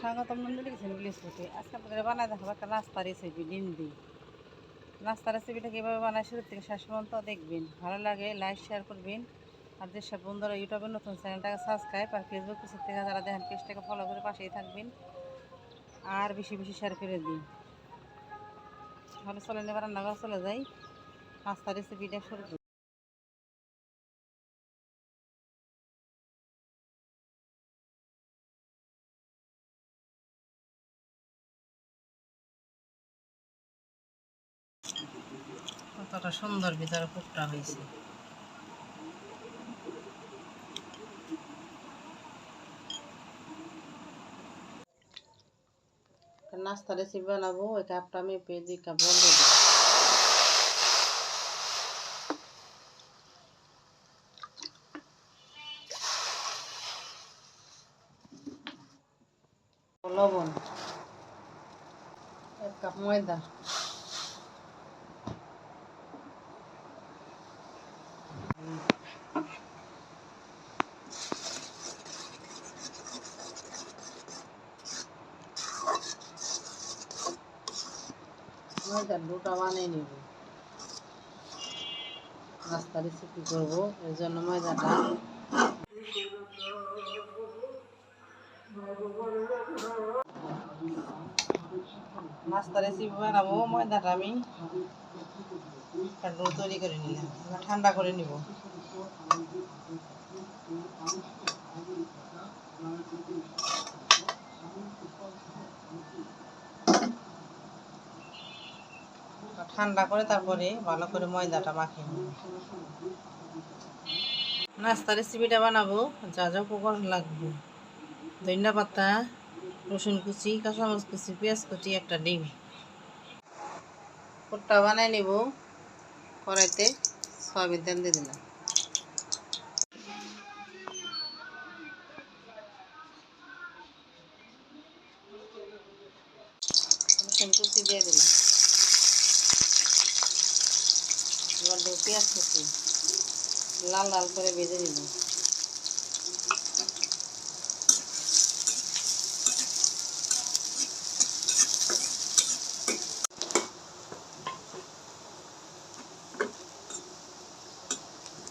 স্বাগতম নন্দী লিখেছেন বিলিসপুটে আজকে আপনাদের বানায় দেখাবো একটা নাস্তা রেসিপি ডিম দিয়ে নাস্তা রেসিপিটা কীভাবে বানায় শুরু থেকে শেষ পর্যন্ত দেখবেন। ভালো লাগে লাইক শেয়ার করবেন। আর যেসব বন্ধুরা ইউটিউবে নতুন চ্যানেলটাকে সাবস্ক্রাইব আর ফেসবুক পেজের থেকে যারা দেখেন, পেজটাকে ফলো করে পাশেই থাকবেন। আর বেশি বেশি শেয়ার করে দিন। তাহলে চলে নেবার রান্নাঘর চলে যাই। নাস্তা রেসিপিটা শুরু কতটা সুন্দর ভিতরে কুকটা হয়েছে। নাস্তা রেসিপি বানাবো, ওই কাপটা আমি পেয়ে দুই কাপ দেবো লবণ, এক কাপ ময়দা। ময়দার ডোটা বানিয়ে নিব। নাস্তা রেসিপি করব, এর জন্য ময়দাটা। নাস্তা রেসিপি বানাবো, ময়দাটা আমি। তৈরি করে নিলাম ঠান্ডা করে নিব। ঠান্ডা করে তারপরে ভালো করে ময়দাটা মাখিয়ে নেব। নাস্তা রেসিপিটা বানাবো, যা যা উপকরণ লাগবে। ধনিয়া পাতা, রসুন কুচি, কাঁচামরিচ কুচি, পেঁয়াজ কুচি, একটা ডিম। পুরটা বানাই নিব, কড়াইতে সয়াবিন তেল দিয়ে দিলাম। রসুন কুচি দিয়ে দিলাম। এবার দেবো পেঁয়াজ কুচি। লাল লাল করে ভেজে নিব।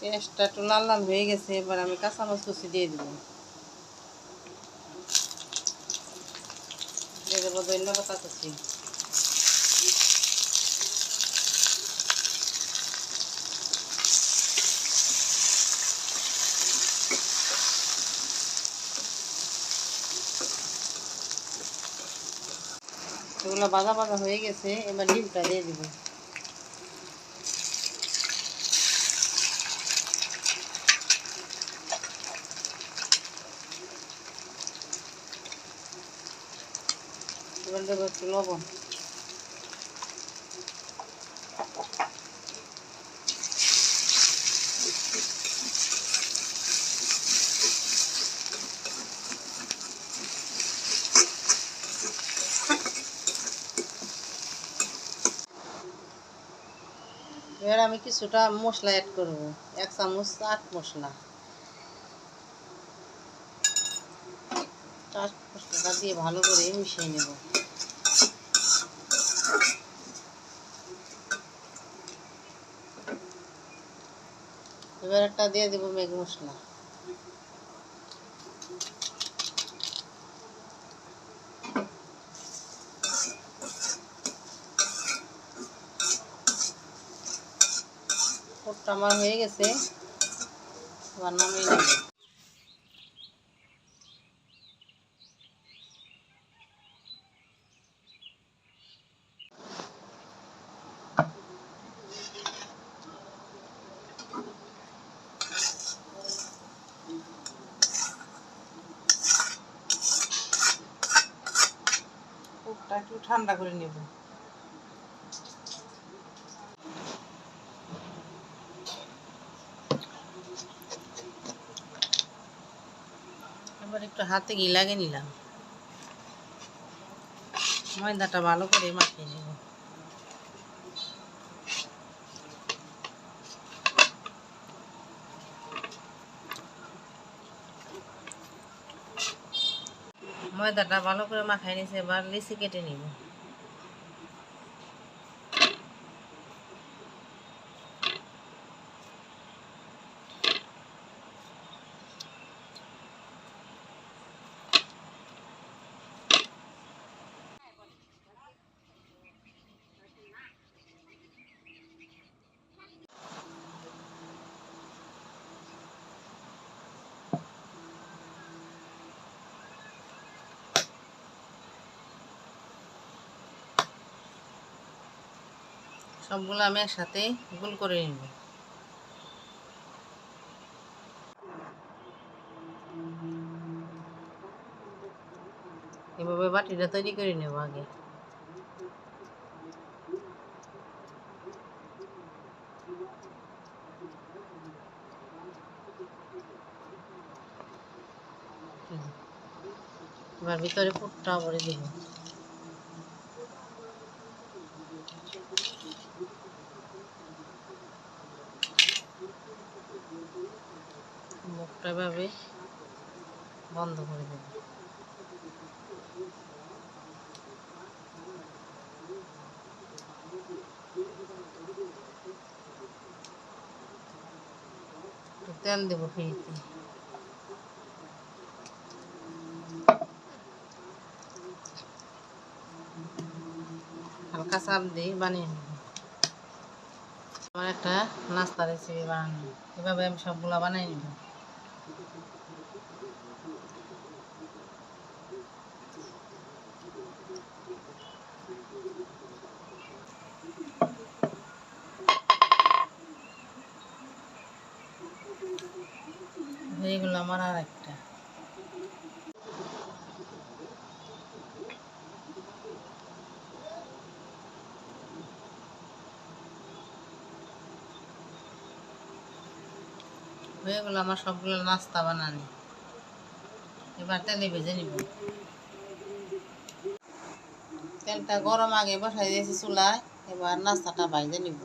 পেঁয়াজটা একটু লাল লাল হয়ে গেছে, এবার আমি কাঁচামরিচ কুচি দিয়ে দিব। দিয়ে দেবো ধন্য পাতা কুচি। এগুলো বাঁধা বাঁধা হয়ে গেছে এবার ডিমটা দিয়ে দিব। এবার দেবো একটু লবণ। এবার আমি কিছুটা মশলা অ্যাড করব। এক চামচ চাট মশলা। চাট মশলাটা দিয়ে ভালো করে মিশিয়ে নেব। এবার একটা দিয়ে দেবো মেঘ মশলা। কোটটা আমার হয়ে গেছে। এবার নামিয়ে নেব। ঠান্ডা করে নেব। এবার একটু হাতে ঘি লাগিয়ে নিলাম। ময়দাটা ভালো করে মাখিয়ে নেব। ময়দাটা ভালো করে মাখাই নিছে এবার লিচি কেটে নিব। সবগুলো আমি একসাথে গোল করে নিব। এভাবে বাটিটা তৈরি করে নেব আগে। এবার ভিতরে ফুটটা ভরে দিব। বন্ধ করে দেব। তেল দেবো ফিরিতে। হালকা চাপ দিয়ে বানিয়ে নেব। আমার একটা নাস্তা রেসিপি বানানো। এভাবে আমি সবগুলা বানিয়ে নেব হয়ে গেল আমার আর একটা। হয়ে গেল আমার সবগুলো নাস্তা বানানি। এবার তেলে ভেজে নিব। তেলটা গরম আগে বসাই দিয়েছি চুলায়, এবার নাস্তাটা ভাজে নিব।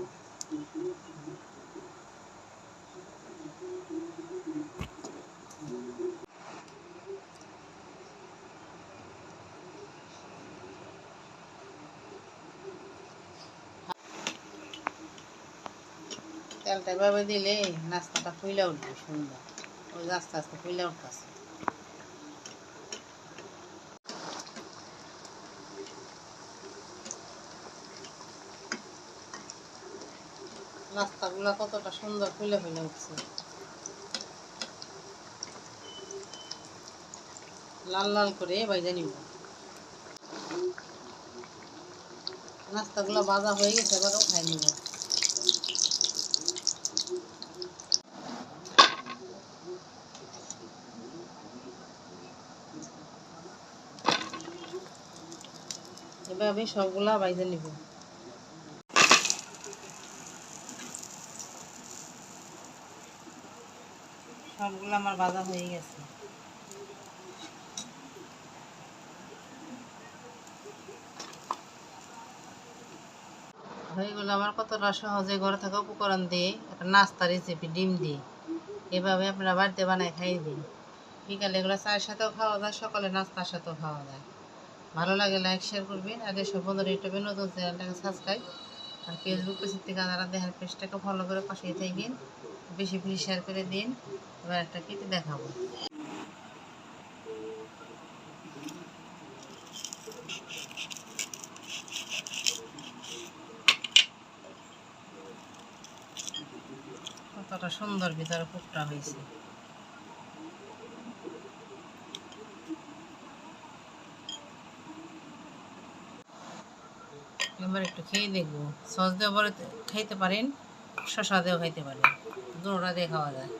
তেলটা এভাবে দিলে নাস্তাটা ফুলে উঠবে সুন্দর। ওই আস্তে আস্তে ফুলে উঠতেছে। নাস্তাগুলো কতটা সুন্দর ফুলে ফুলে উঠছে। লাল লাল করে বাইজে নিব। নাস্তাগুলো ভাজা হয়ে গেছে এবার উঠাই নিব। এবার আমি সবগুলা বাইজে নিব। সবগুলো আমার ভাজা হয়ে গেছে। হয়ে গেলো আমার কতটা সহজে ঘরে থাকা উপকরণ দিয়ে একটা নাস্তা রেসিপি ডিম দিয়ে। এভাবে আপনারা বাড়িতে বানায় খাইয়ে দিন। বিকালে এগুলো চায়ের সাথেও খাওয়া যায়, সকালে নাস্তার সাথেও খাওয়া যায়। ভালো লাগে লাইক শেয়ার করবেন। আর যেসব বন্ধুরা ইউটিউবে নতুন চ্যানেলটাকে সাবস্ক্রাইব আর ফেসবুক পেজ থেকে যারা দেখার পেজটাকে ফলো করে পাশে থাকবেন। বেশি বেশি শেয়ার করে দিন। এবার একটা কেটে দেখাবো। কতটা সুন্দর ভিতরে পুকটা হয়েছে। এবার একটু খেয়ে দেখব। সস দিয়ে খাইতে পারেন শশা দিয়েও খাইতে পারেন। দুটোটা দিয়ে খাওয়া যায়।